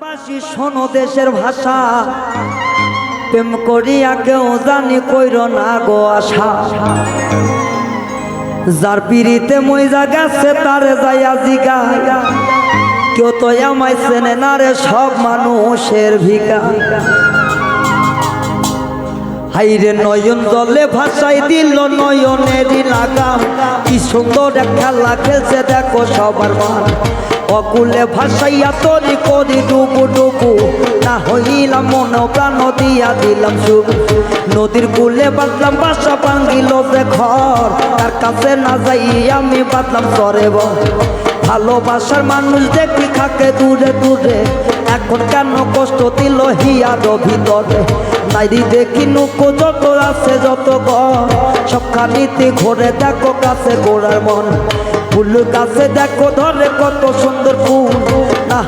গ্রামবাসী শোনো দেশের ভাষা। প্রেম করিয়া কেউ জানি কইর না গো আশা। যার পিড়িতে মইজা গেছে, তারে যাইয়া জিগা কেউ তো আমায় চেনে না রে সব মানুষের ভিকা হাইরে নয়ন জলে ভাষাই দিল নয়নেরই লাগাম কি সুন্দর খেলা খেলছে দেখো সবার মান। অকুলে ভাসাইয়া তরি করি ডুবু ডুবু। না হইলাম মন, প্রাণ দিয়া দিলাম সুখ। নদীর কুলে বাঁধলাম বাসা ভাঙ্গিল যে ঘর। তার কাছে না যাই আমি বাঁধলাম সরে ভালোবাসার মানুষ দেখি খাকে দূরে দূরে। এখন কেন কষ্ট দিল হিয়ার ভিতরে? নাইরি দেখি নুকো যত আছে যত ঘর সবখানিতে ঘরে দেখো কাছে গোড়ার মন। ফুল কাছে দেখো ধরে কত সুন্দর ফুল। না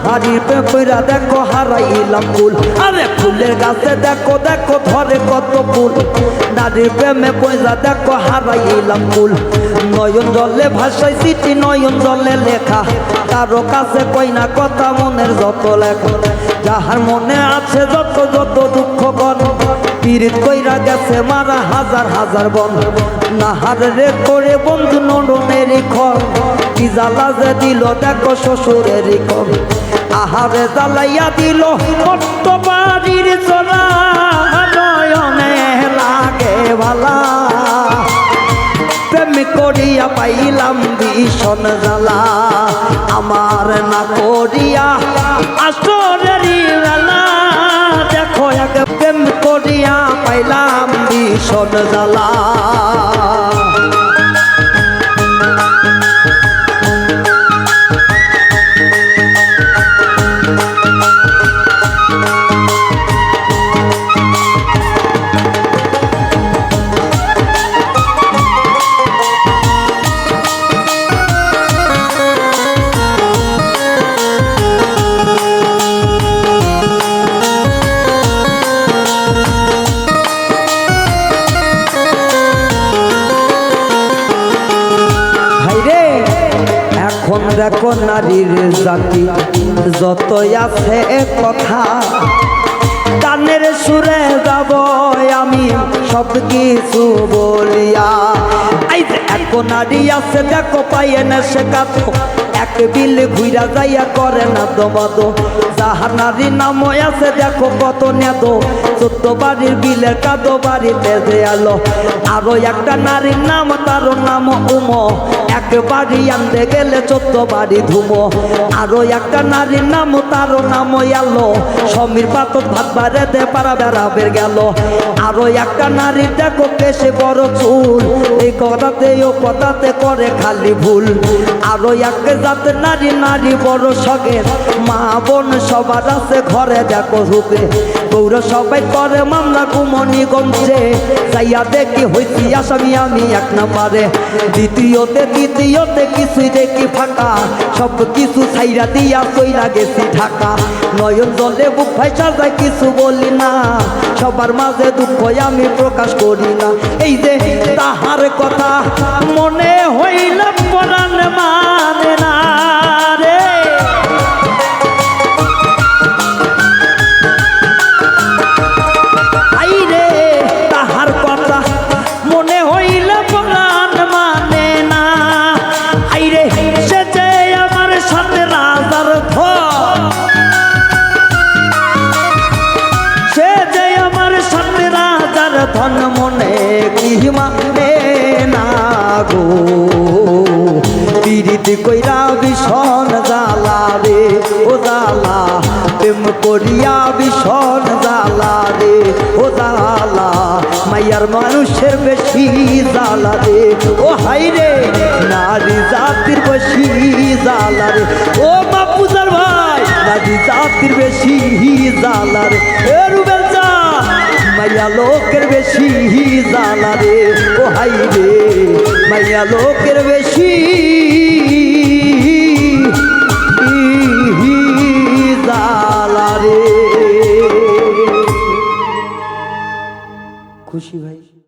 পেপরা দেখো, হারাইলাম ফুল। আরে ফুলের গাছে দেখো দেখো ধরে কত ফুল। নারীর প্রেমে পয়সা দেখো, হারাইলাম ফুল। নয়ন জলে ভাষায় চিঠি নয়ন জলে লেখা। কারও কাছে কই না কথা, মনের যত লেখা। যাহার মনে আছে যত যত দুঃখ গণ, পীড়িত কইরা গেছে মারা হাজার হাজার বন। নাহার রে করে বন্ধু জ্বালা যে দিল, দেখো শ্বশুরের কর আহারে জ্বালাইয়া দিল কত বাড়ির চলা নয়নে লাগে ভালা প্রেম করিয়া পাইলাম ভীষণ জ্বালা। আমার না করিয়া আসরেরই বেলা। দেখো এক প্রেম করিয়া পাইলাম ভীষণ জ্বালা। দেখো নারীর জাতি। যতই আছে কথা, কানের সুরে যাব আমি সব কিছু বলিয়া এক নারী আছে, দেখো পাইয়ে না সে এক বিল ঘুইরা যাইয়া করে না দবাদ যাহার নারী নাম আছে, দেখো কত নেদ চোদ্দ বাড়ির বিলের কাদো বাড়িতে যে আলো। আরও একটা নারীর নাম, তার নাম উম। এক বাড়ি আনতে গেলে চোদ্দ বাড়ি ধুমো। আরও একটা নারীর নাম, তার নাম আলো। সমীর পাতক ভাত বাড়ে দে পারা বেড়াবের গেল। আরও একটা নারীর দেখো কেসে বড় চুল। এই কথাতে ও কথাতে করে খালি ভুল। আরও এক জাতের নারী নারী বড় সগের মা বোন সবার আছে ঘরে দেখো রূপে। গৌর সবাই করে মামলা কুমনি গমছে। যাইয়া দেখি হইছি আসামি, আমি এক নাম্বারে। দ্বিতীয়তে, তৃতীয়তে কিছুই দেখি ফাঁকা। সব কিছু ছাইরা দিয়া সইরা গেছি ঢাকা। নয়ন জলে বুক ভাইসা যায় কিছু বলি না। সবার মাঝে দুঃখ আমি প্রকাশ করি না। এই যে তাহার কথা, মনে পীড়িত কইরা ভীষণ জ্বালা রে, ও জ্বালা, প্রেম করিয়া ভীষণ জ্বালা রে, ও জ্বালা, মাইয়ার মানুষের বেশি জ্বালা রে, ও হাই রে, নারী জাতির বেশি জ্বালা রে, ও বাপুজার ভাই, নারী জাতির বেশি জ্বালা রে, এ রুবেল মাইয়া লোকের বেশি জ্বালা রে, ও হাই রে, মাইয়া লোকের বেশি खुशी भाई